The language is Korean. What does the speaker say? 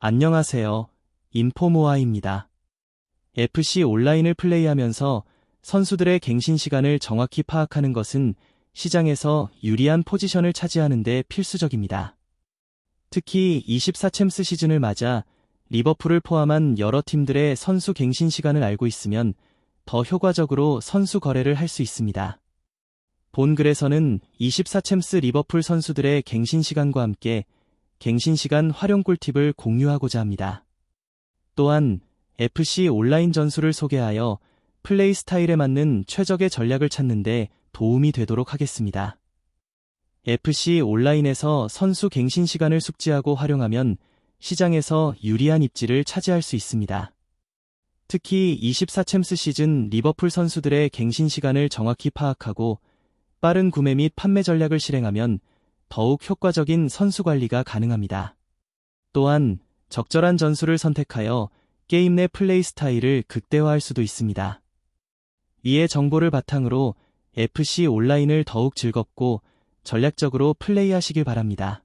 안녕하세요. 인포모아입니다. FC 온라인을 플레이하면서 선수들의 갱신 시간을 정확히 파악하는 것은 시장에서 유리한 포지션을 차지하는 데 필수적입니다. 특히 24챔스 시즌을 맞아 리버풀을 포함한 여러 팀들의 선수 갱신 시간을 알고 있으면 더 효과적으로 선수 거래를 할 수 있습니다. 본 글에서는 24챔스 리버풀 선수들의 갱신 시간과 함께 갱신 시간 활용 꿀팁을 공유하고자 합니다. 또한 FC 온라인 전술을 소개하여 플레이 스타일에 맞는 최적의 전략을 찾는데 도움이 되도록 하겠습니다. FC 온라인에서 선수 갱신 시간을 숙지하고 활용하면 시장에서 유리한 입지를 차지할 수 있습니다. 특히 24챔스 시즌 리버풀 선수들의 갱신 시간을 정확히 파악하고 빠른 구매 및 판매 전략을 실행하면 더욱 효과적인 선수 관리가 가능합니다. 또한 적절한 전술을 선택하여 게임 내 플레이 스타일을 극대화할 수도 있습니다. 이에 정보를 바탕으로 FC 온라인을 더욱 즐겁고 전략적으로 플레이하시길 바랍니다.